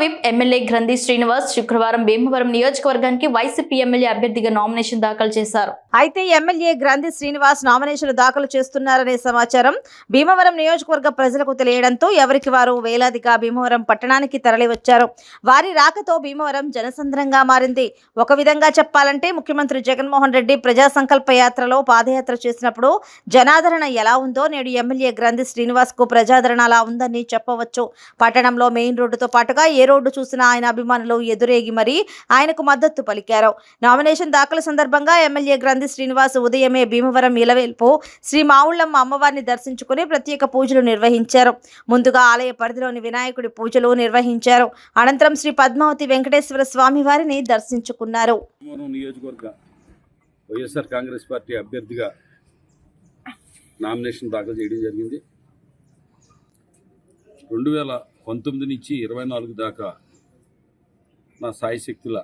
Whip MLA గ్రంథి శ్రీనివాస్ శుక్రవారం భీమవరం నియోజకవర్గానికి వైసీపీ ఎమ్మెల్యే అభ్యర్థిగా నామినేషన్ దాఖలు చేశారు. అయితే ఎమ్మెల్యే గ్రంథి శ్రీనివాస్ నామినేషన్లు దాఖలు చేస్తున్నారనే సమాచారం భీమవరం నియోజకవర్గ ప్రజలకు తెలియడంతో ఎవరికి వారు వేలాదిగా భీమవరం పట్టణానికి తరలివచ్చారు. వారి రాకతో భీమవరం జనసంద్రంగా మారింది. ఒక విధంగా చెప్పాలంటే ముఖ్యమంత్రి జగన్మోహన్ రెడ్డి ప్రజా సంకల్ప యాత్రలో పాదయాత్ర చేసినప్పుడు జనాదరణ ఎలా ఉందో నేడు ఎమ్మెల్యే గ్రంథి శ్రీనివాస్కు ప్రజాదరణ అలా ఉందని చెప్పవచ్చు. పట్టణంలో మెయిన్ రోడ్డుతో పాటుగా ఏ రోడ్డు చూసినా ఆయన అభిమానులు ఎదురేగి మరీ ఆయనకు మద్దతు పలికారు. నామినేషన్ దాఖలు సందర్భంగా ఎమ్మెల్యే గ్రంథి శ్రీనివాస్ ఉదయమే భీమవరం ఇలవేల్పు శ్రీ మావుళ్ళమ్మ అమ్మవారిని దర్శించుకుని ప్రత్యేక పూజలు నిర్వహించారు. ముందుగా ఆలయ పరిధిలోని వినాయకుడి పూజలు నిర్వహించారు. అనంతరం శ్రీ పద్మావతి వెంకటేశ్వర స్వామి వారిని దర్శించుకున్నారు. వైఎస్ఆర్ కాంగ్రెస్ పార్టీ అభ్యర్థిగా నామినేషన్ దాఖలు చేయడం జరిగింది. రెండు వేల పంతొమ్మిది నుంచి ఇరవై నాలుగు దాకా నా సాయి శక్తుల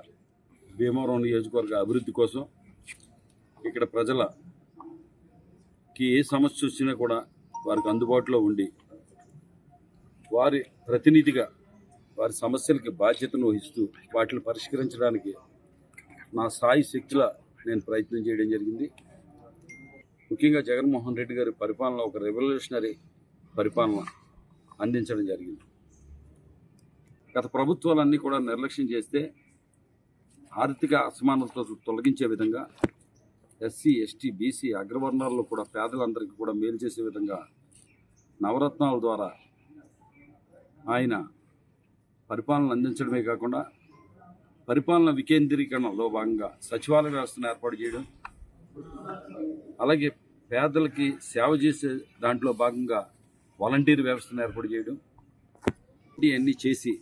భీమవరం నియోజకవర్గ అభివృద్ధి కోసం ఇక్కడ ప్రజలకి ఏ సమస్య వచ్చినా కూడా వారికి అందుబాటులో ఉండి వారి ప్రతినిధిగా వారి సమస్యలకి బాధ్యతను వహిస్తూ వాటిని పరిష్కరించడానికి నా స్థాయి శక్తుల నేను ప్రయత్నం చేయడం జరిగింది. ముఖ్యంగా జగన్మోహన్ రెడ్డి గారి పరిపాలన ఒక రెవల్యూషనరీ పరిపాలన అందించడం జరిగింది. గత ప్రభుత్వాలన్నీ కూడా నిర్లక్ష్యం చేస్తే ఆర్థిక అసమానతలు తొలగించే విధంగా ఎస్సీ ఎస్టీ బీసీ అగ్రవర్ణాల్లో కూడా పేదలందరికీ కూడా మేలు చేసే విధంగా నవరత్నాల ద్వారా ఆయన పరిపాలన అందించడమే కాకుండా పరిపాలన వికేంద్రీకరణలో భాగంగా సచివాలయ వ్యవస్థను ఏర్పాటు చేయడం అలాగే పేదలకి సేవ చేసే దాంట్లో భాగంగా వాలంటీర్ వ్యవస్థను ఏర్పాటు చేయడం ఇవన్నీ చేసి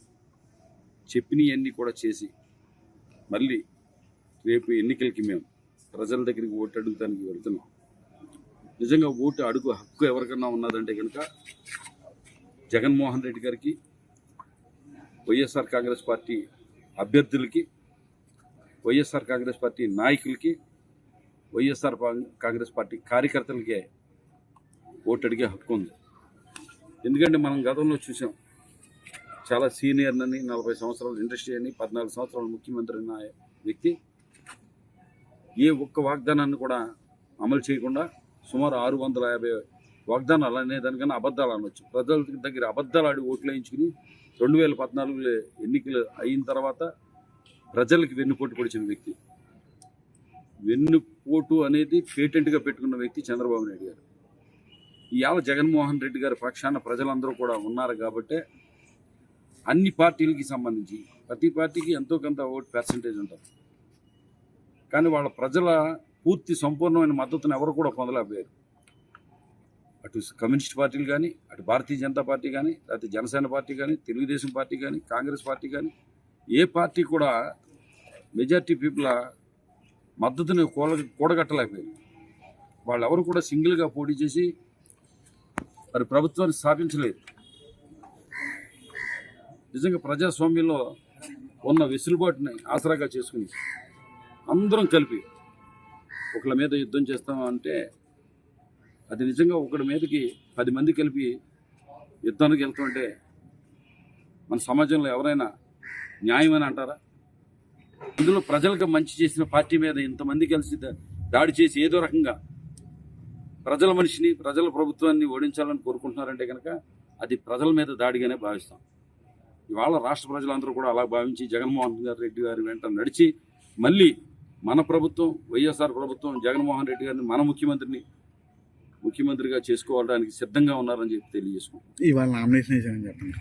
చెప్పినవన్నీ కూడా చేసి మళ్ళీ రేపు ఎన్నికలకి మేము ప్రజల దగ్గరికి ఓటు అడుగుతానికి వెళ్తున్నాం. నిజంగా ఓటు అడుగు హక్కు ఎవరికన్నా ఉన్నదంటే కనుక జగన్మోహన్ రెడ్డి గారికి వైఎస్ఆర్ కాంగ్రెస్ పార్టీ అభ్యర్థులకి వైఎస్ఆర్ కాంగ్రెస్ పార్టీ నాయకులకి వైఎస్ఆర్ కాంగ్రెస్ పార్టీ కార్యకర్తలకే ఓటు అడిగే హక్కు ఉంది. ఎందుకంటే మనం గతంలో చూసాం చాలా సీనియర్ అని నలభై సంవత్సరాలు ఇండస్ట్రీ అని పద్నాలుగు సంవత్సరాల ముఖ్యమంత్రి అయిన వ్యక్తి. ఏ ఒక్క వాగ్దానాన్ని కూడా అమలు చేయకుండా సుమారు ఆరు వందల యాభై వాగ్దానాలు అనే దానికన్నా అబద్ధాలు అనొచ్చు. ప్రజల దగ్గర అబద్ధాలు ఆడి ఓట్లు వేయించుకుని రెండు వేల పద్నాలుగులో ఎన్నికలు అయిన తర్వాత ప్రజలకు వెన్నుపోటు పొడిచిన వ్యక్తి. వెన్నుపోటు అనేది పేటెంట్గా పెట్టుకున్న వ్యక్తి చంద్రబాబు నాయుడు గారు. ఇవాళ జగన్మోహన్ రెడ్డి గారి పక్షాన ప్రజలందరూ కూడా ఉన్నారు కాబట్టే అన్ని పార్టీలకి సంబంధించి ప్రతి పార్టీకి ఎంతో కొంత ఓటు పర్సంటేజ్ ఉంటుంది. కానీ వాళ్ళ ప్రజల పూర్తి సంపూర్ణమైన మద్దతును ఎవరు కూడా పొందలేకపోయారు. అటు కమ్యూనిస్ట్ పార్టీలు కానీ అటు భారతీయ జనతా పార్టీ కానీ లేకపోతే జనసేన పార్టీ కానీ తెలుగుదేశం పార్టీ కానీ కాంగ్రెస్ పార్టీ కానీ ఏ పార్టీ కూడా మెజార్టీ పీపుల్ మద్దతుని కూడ కూడగట్టలేకపోయారు. వాళ్ళు ఎవరు కూడా సింగిల్గా పోటీ చేసి మరి ప్రభుత్వాన్ని స్థాపించలేదు. నిజంగా ప్రజాస్వామ్యంలో ఉన్న వెసులుబాటుని ఆసరాగా చేసుకుని అందరం కలిపి ఒకళ్ళ మీద యుద్ధం చేస్తామంటే అది నిజంగా ఒకడి మీదకి పది మంది కలిపి యుద్ధానికి వెళ్తుంటే మన సమాజంలో ఎవరైనా న్యాయమని అంటారా? ఇందులో ప్రజలకు మంచి చేసిన పార్టీ మీద ఇంతమంది కలిసి దాడి చేసి ఏదో రకంగా ప్రజల మనిషిని ప్రజల ప్రభుత్వాన్ని ఓడించాలని కోరుకుంటున్నారంటే కనుక అది ప్రజల మీద దాడిగానే భావిస్తాం. ఇవాళ రాష్ట్ర ప్రజలందరూ కూడా అలా భావించి జగన్మోహన్ గారి రెడ్డి గారి వెంట నడిచి మళ్ళీ మన ప్రభుత్వం వైఎస్ఆర్ ప్రభుత్వం జగన్మోహన్ రెడ్డి గారిని మన ముఖ్యమంత్రిని ముఖ్యమంత్రిగా చేసుకోవడానికి సిద్ధంగా ఉన్నారని చెప్పి తెలియజేసుకుంటాం ఇవాళ నామినేషన్ వేసానని చెప్పండి.